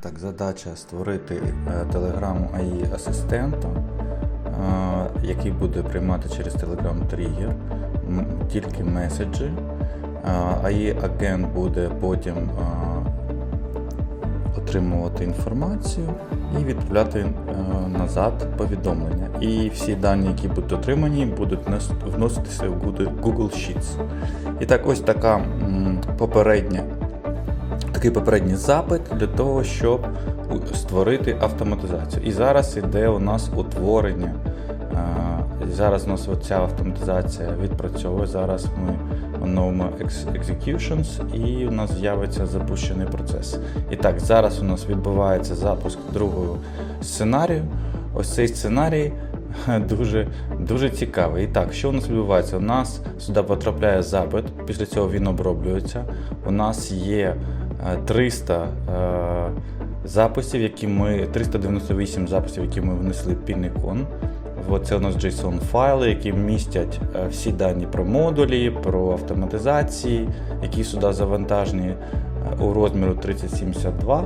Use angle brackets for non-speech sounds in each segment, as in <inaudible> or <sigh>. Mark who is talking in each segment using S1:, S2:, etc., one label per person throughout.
S1: Так, задача створити телеграму AI асистента, е, який буде приймати через Telegram тригер тільки меседжі. Е, AI агент буде потім е, отримувати інформацію і відправляти назад повідомлення. І всі дані, які будуть отримані, будуть вноситися в Google Sheets. І так, ось така попередня такий попередній запит для того, щоб створити автоматизацію. І зараз іде у нас утворення. Зараз у нас ця автоматизація відпрацьовує. Зараз ми оновимо executions і у нас з'явиться запущений процес. І так, зараз у нас відбувається запуск другого сценарію. Ось цей сценарій <laughs> дуже, дуже цікавий. І так, що у нас відбувається? У нас сюди потрапляє запит, після цього він оброблюється. У нас є 300 е, записів, які ми 398 записів, які ми внесли в Pinecon. Це у нас JSON файли, які містять е, всі дані про модулі, про автоматизації, які сюди завантажені е, у розміру 3072.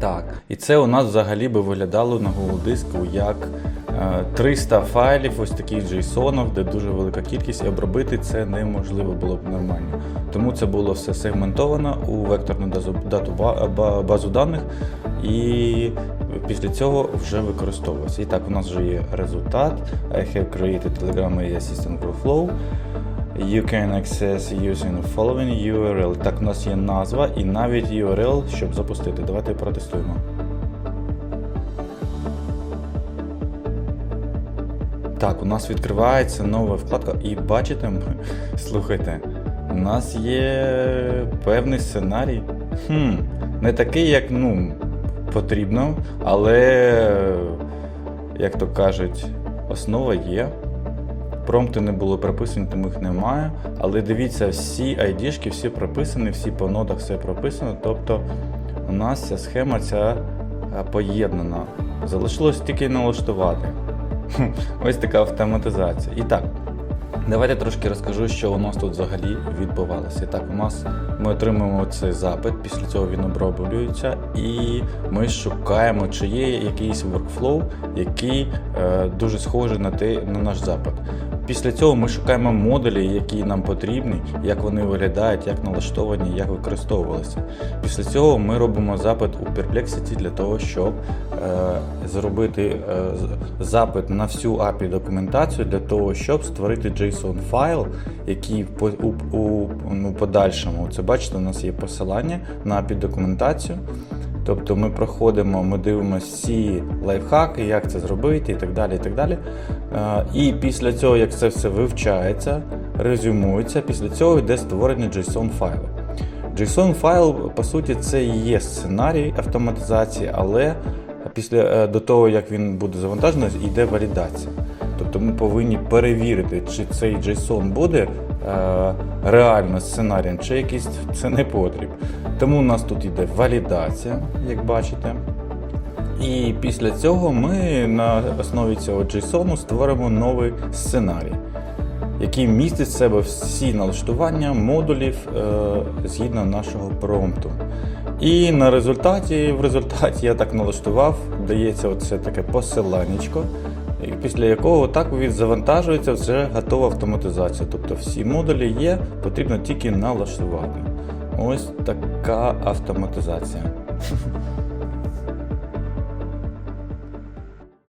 S1: Так, і це у нас взагалі би виглядало на Google диску як е, 300 файлів, ось таких JSON, де дуже велика кількість, і обробити це неможливо було б нормально. Тому це було все сегментовано у векторну дату ба- ба- базу даних, і після цього вже використовується. І так, у нас вже є результат. I have created Telegram AI Assistant Workflow. You can access using following URL. Так, у нас є назва і навіть URL, щоб запустити. Давайте протестуємо. Так, у нас відкривається нова вкладка, і бачите, слухайте, у нас є певний сценарій. Хм, не такий, як ну, потрібно, але, як то кажуть, основа є. Промпти не було прописані, тому їх немає. Але дивіться, всі ID-шки, всі прописані, всі по нодах все прописано. Тобто у нас ця схема ця е, поєднана. Залишилось тільки налаштувати. <laughs> Ось така автоматизація. І так, давайте трошки розкажу, що у нас тут взагалі відбувалося. І так, у нас ми отримуємо цей запит, після цього він оброблюється, і ми шукаємо, чи є якийсь workflow, який е, дуже схожий на, те, на наш запит. Після цього ми шукаємо модулі, які нам потрібні, як вони виглядають, як налаштовані, як використовувалися. Після цього ми робимо запит у Perplexity для того, щоб е, зробити е, запит на всю API документацію для того, щоб створити JSON файл, який по- у, у ну, подальшому, це бачите, у нас є посилання на API документацію. Тобто ми проходимо, ми дивимося всі лайфхаки, як це зробити і так далі. І так далі. Е, І після цього, як це все вивчається, резюмується, після цього йде створення JSON файлу. JSON файл, по суті, це і є сценарій автоматизації, але після е, до того, як він буде завантажений, йде валідація. Тобто ми повинні перевірити, чи цей JSON буде е, реально сценарієм, чи якийсь це не потріб. Тому у нас тут йде валідація, як бачите. І після цього ми на основі цього JSON створимо новий сценарій, який містить в себе всі налаштування модулів е, згідно нашого промпту. І на результаті, в результаті я так налаштував, дається оце таке посиланнячко, після якого так відзавантажується вже готова автоматизація. Тобто всі модулі є, потрібно тільки налаштувати. Ось така автоматизація.